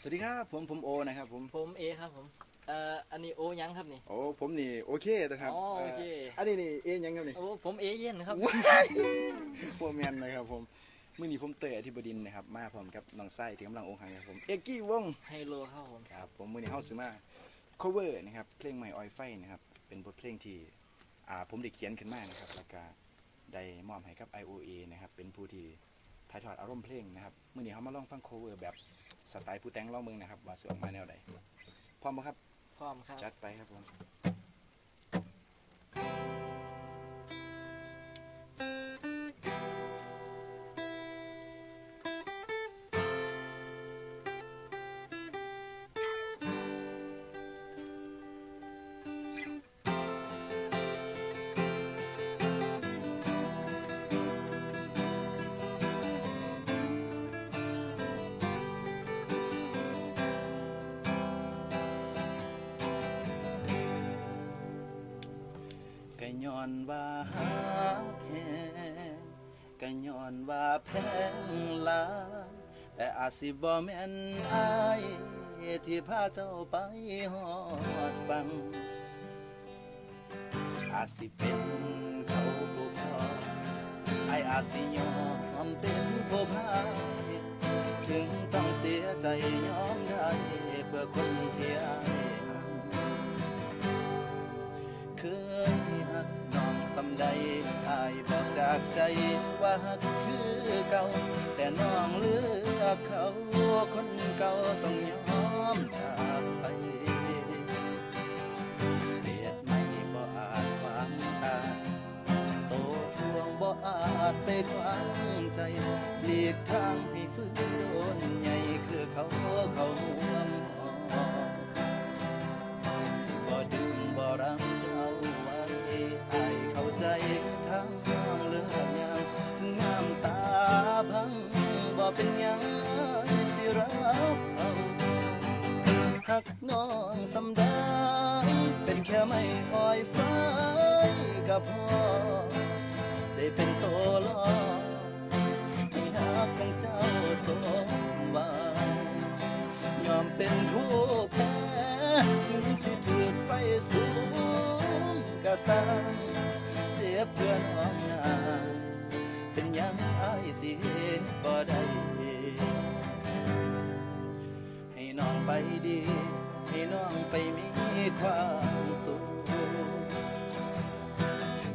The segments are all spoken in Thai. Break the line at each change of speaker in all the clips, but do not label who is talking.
สวัสดีครับผมผมโอนะครับผม
ผมเอครับผมเอ่ออันนี้โอยังครับนี่
โอ้ผมนี่โอเคนะครับ
อ๋อโอเค
อันนี้นี่เอ็นยังครับนี่
โอ้ผมเอเย็นครับ
ว้ายพวกแมนนะครับผมมื่อนี้ผมเตยอธิบดินนะครับมาพร้อมกับน้องไส้ที่กำลังองค์หังครับผมเอกกี้วงศ์
ไฮโลครับผม
ครับผมมื่อนี้เฮาซื้อมา cover นะครับเพลงใหม่ออยไฟนะครับเป็นบทเพลงที่อ่าผมได้เขียนขึ้นมานะครับแล้วก็ได้มอบให้กับ IOA นะครับเป็นผู้ที่ถ่ายทอดอารมณ์เพลงนะครับมื่อนี้เฮามาลองฟัง cover แบบ สไตล์ผู้แต่งร้องเมืองนะครับว่าสิออกมาแนวใดพร้อมไหมครับ
พร้อมครับ
จัดไปครับผม ย้อนว่าหาแพงก็ย้อนว่าแพงลาแต่อาสิบ่แม่นอายที่พาเจ้าไปหอดฟัง อาสิเป็นเขาผู้พอไออาสิยอมเป็นผู้พายถึงต้องเสียใจยอมได้ ใจว่าหักคือเก่า แต่น้องเลือกเขาคนเก่าต้องยอมจากไป กน้องสำได้เป็นแค่ไม่อ้อยฟ้ากับพ่อได้เป็นตัวล้อให้หักของเจ้าสมหวังยอมเป็นผู้แพ้ถึงสิถูกไฟสูงกะสังเจ็บเพื่อนอ้อมน้าเป็นยังอายสิบ่ได้ ไปดี ให้น้องไปมีความสุข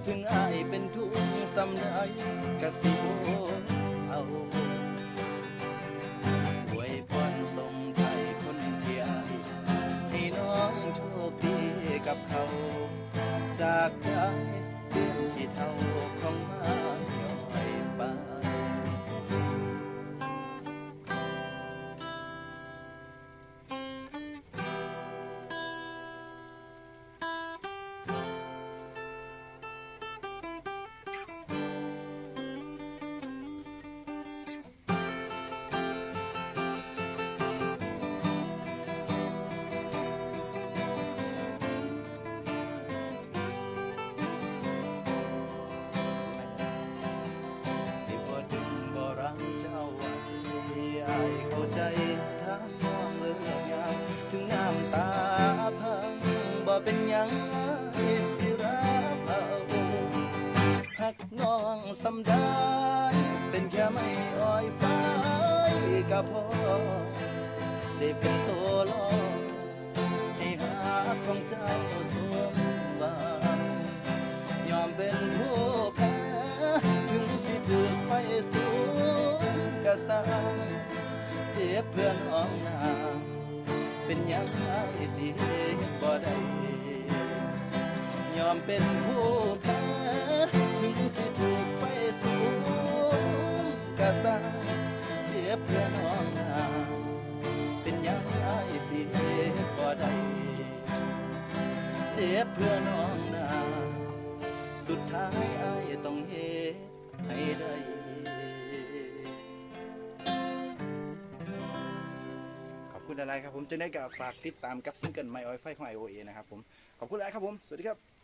ถึงอายเป็นทุกข์สำใดกสิบเอาอวยพรส่งไทยคนเที่ยให้น้องโชคดีกับเขา จากใจเรื่องที่เท่าของ บ่เป็นยังอสิรับเอาหักน้องสำได้เป็นแค่ไม่อ้อยฟ้ายกับพ่อได้เป็นตัวล้อให้หักของเจ้าสมหวังยอมเป็นผู้แพ้ถึงสิถูกไฟสูงกะสังเจ็บเพื่อนอ้อมหน้า เป็นยังไงสิเฮ็ดบ่ได้ยอมเป็นผู้แพ้ถึงสิถูกไฟสูงกะสังเจ็บเพื่อน้อมหน้าเป็นยังไงสิเฮ็ดบ่ได้เจ็บเพื่อน้องนาสุดท้ายอายต้องเฮ็ดให้ได้ คุณอะไรครับผมจะได้กับฝากติดตามกับซิงเกิลไม่อ้อยไฟของไอโอเอนะครับผมขอบคุณหลายครับผมสวัสดีครับ